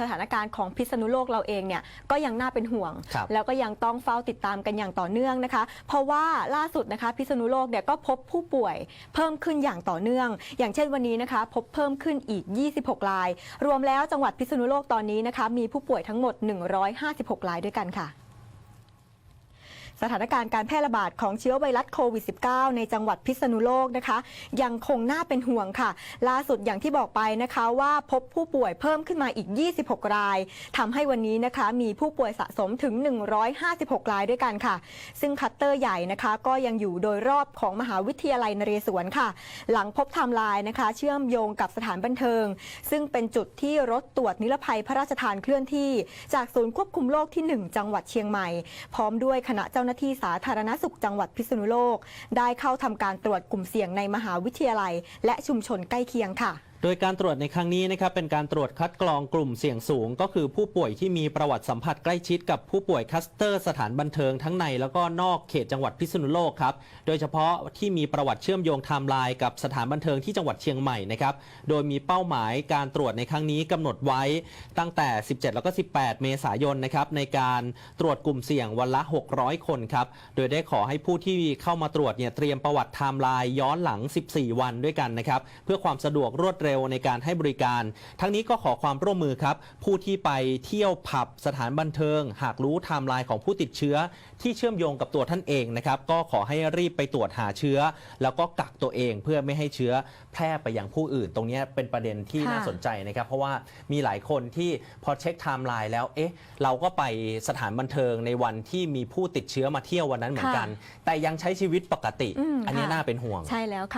สถานการณ์ของพิษณุโลกเราเองเนี่ยก็ยังน่าเป็นห่วง ครับแล้วก็ยังต้องเฝ้าติดตามกันอย่างต่อเนื่องนะคะ เพราะว่าล่าสุดนะคะพิษณุโลกเนี่ยก็พบผู้ป่วยเพิ่มขึ้นอย่างต่อเนื่อง อย่างเช่นวันนี้นะคะ พบเพิ่มขึ้นอีก 26ราย รวมแล้วจังหวัดพิษณุโลกตอนนี้นะคะ มีผู้ป่วยทั้งหมด 156รายด้วยกันค่ะ สถานการณ์การแพร่ระบาดของเชื้อไวรัสโควิด -19 ในจังหวัดพิษณุโลกนะคะ ยังคงน่าเป็นห่วงค่ะ ล่าสุดอย่างที่บอกไปนะคะว่าพบผู้ป่วยเพิ่มขึ้นมาอีก 26 รายทำให้วันนี้นะคะมีผู้ป่วยสะสมถึง 156 รายด้วยกันค่ะ ซึ่งคัตเตอร์ใหญ่นะคะก็ยังอยู่โดยรอบของมหาวิทยาลัยนเรศวรค่ะ หลังพบไทม์ไลน์นะคะ เชื่อมโยงกับสถานบันเทิง ซึ่งเป็นจุดที่รถตรวจนิรภัยพระราชทานเคลื่อนที่ จากศูนย์ควบคุมโรคที่ 1 จังหวัดเชียงใหม่ พร้อมด้วยคณะเจ้าหน้าที่สาธารณสุขจังหวัดพิษณุโลก ได้เข้าทำการตรวจกลุ่มเสี่ยงในมหาวิทยาลัย และชุมชนใกล้เคียงค่ะ โดยการตรวจในครั้งนี้นะครับเป็นการตรวจคัดกรองกลุ่มเสี่ยงสูง ก็คือผู้ป่วยที่มีประวัติสัมผัสใกล้ชิดกับผู้ป่วยคัสเตอร์สถานบันเทิงทั้งใน แล้วก็นอกเขตจังหวัดพิษณุโลกครับโดยเฉพาะที่มีประวัติเชื่อมโยงไทม์ไลน์กับสถานบันเทิงที่จังหวัดเชียงใหม่นะครับโดยมีเป้าหมายการตรวจในครั้งนี้กำหนดไว้ตั้งแต่ 17 แล้วก็ 18 เมษายนนะครับในการตรวจกลุ่มเสี่ยงวันละ 600 คนครับโดยได้ขอให้ผู้ที่เข้ามาตรวจเนี่ยเตรียมประวัติไทม์ไลน์ย้อนหลัง 14 วันด้วยกันนะครับเพื่อความสะดวกรวดเร็วในการให้บริการ ทั้งนี้ก็ขอความร่วมมือครับ ผู้ที่ไปเที่ยวผับสถานบันเทิง หากรู้ไทม์ไลน์ของผู้ติดเชื้อ ที่เชื่อมโยงกับตัวท่านเองนะครับก็ขอให้รีบไปตรวจหาเชื้อ แล้วก็กักตัวเองเพื่อไม่ให้เชื้อแพร่ไปยังผู้อื่น ตรงนี้เป็นประเด็นที่ค่ะน่าสนใจนะครับ เพราะว่ามีหลายคนที่พอเช็คไทม์ไลน์แล้วเอ๊ะเราก็ไปสถานบันเทิงในวันที่มีผู้ติดเชื้อมาเที่ยววันนั้นเหมือนกัน แต่ยังใช้ชีวิตปกติอืมอันนี้ค่ะน่าเป็นห่วง ใช่แล้วค่ะ